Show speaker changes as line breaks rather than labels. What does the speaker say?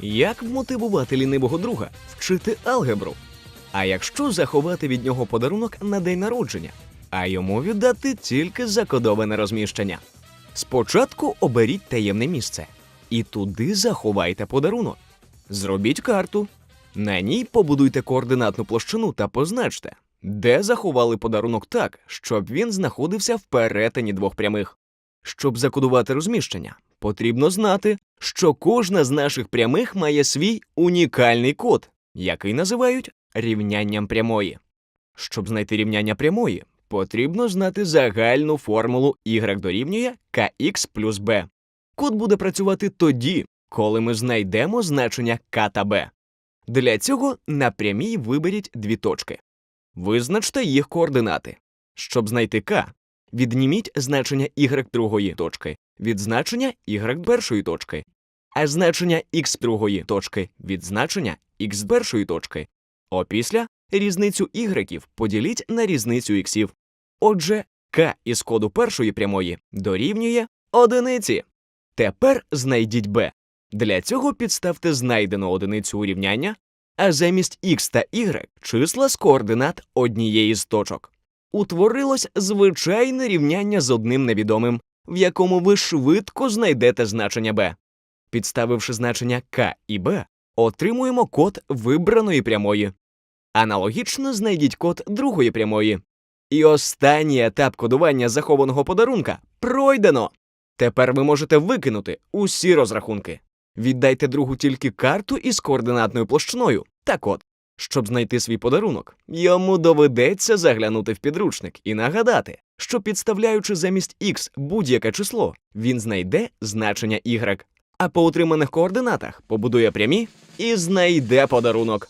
Як вмотивувати лінивого друга вчити алгебру? А якщо заховати від нього подарунок на день народження, а йому віддати тільки закодоване розміщення? Спочатку оберіть таємне місце і туди заховайте подарунок. Зробіть карту. На ній побудуйте координатну площину та позначте, де заховали подарунок так, щоб він знаходився в перетині двох прямих. Щоб закодувати розміщення, потрібно знати, що кожна з наших прямих має свій унікальний код, який називають рівнянням прямої. Щоб знайти рівняння прямої, потрібно знати загальну формулу y дорівнює kx плюс b. Код буде працювати тоді, коли ми знайдемо значення k та b. Для цього на прямій виберіть дві точки. Визначте їх координати. Щоб знайти k, відніміть значення y другої точки від значення y першої точки, а значення x другої точки від значення x першої точки. Опісля різницю y поділіть на різницю іксів. Отже, k із коду першої прямої дорівнює одиниці. Тепер знайдіть b. Для цього підставте знайдену одиницю у рівняння, а замість x та y числа з координат однієї з точок. Утворилось звичайне рівняння з одним невідомим, в якому ви швидко знайдете значення b. Підставивши значення k і b, отримуємо код вибраної прямої. Аналогічно знайдіть код другої прямої. І останній етап кодування захованого подарунка пройдено. Тепер ви можете викинути усі розрахунки. Віддайте другу тільки карту із координатною площиною. Так от, щоб знайти свій подарунок, йому доведеться заглянути в підручник і нагадати, що підставляючи замість x будь-яке число, він знайде значення y, а по отриманих координатах побудує прямі і знайде подарунок.